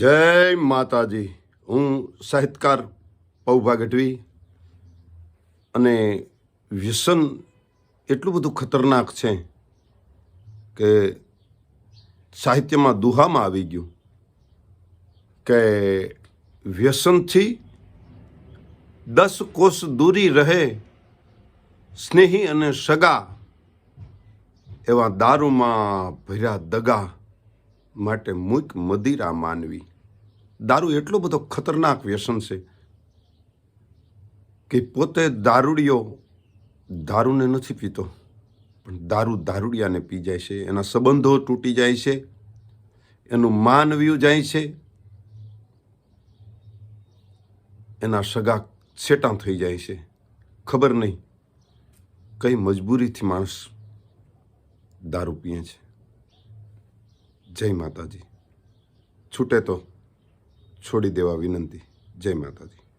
જય માતાજી. હું સાહિત્યકાર પૌભા ગઢવી અને વ્યસન એટલું બધું ખતરનાક છે કે સાહિત્યમાં દુહામાં આવી ગયું કે વ્યસનથી દસ કોષ દૂરી રહે, સ્નેહી અને સગા એવા દારૂમાં ભર્યા દગા માટે મૂક મદિરા માનવી. દારૂ એટલો બધો ખતરનાક વ્યસન છે કે પોતે દારૂડિયો દારૂને નથી પીતો, પણ દારૂ દારૂડિયાને પી જાય છે, એના સંબંધો તૂટી જાય છે, એનું માનવ્યું જાય છે, એના સગા છેટા થઈ જાય છે. ખબર નહીં કઈ મજબૂરીથી માણસ દારૂ પીએ છે. જય માતાજી. છૂટે તો છોડી દેવા વિનંતી. જય માતાજી.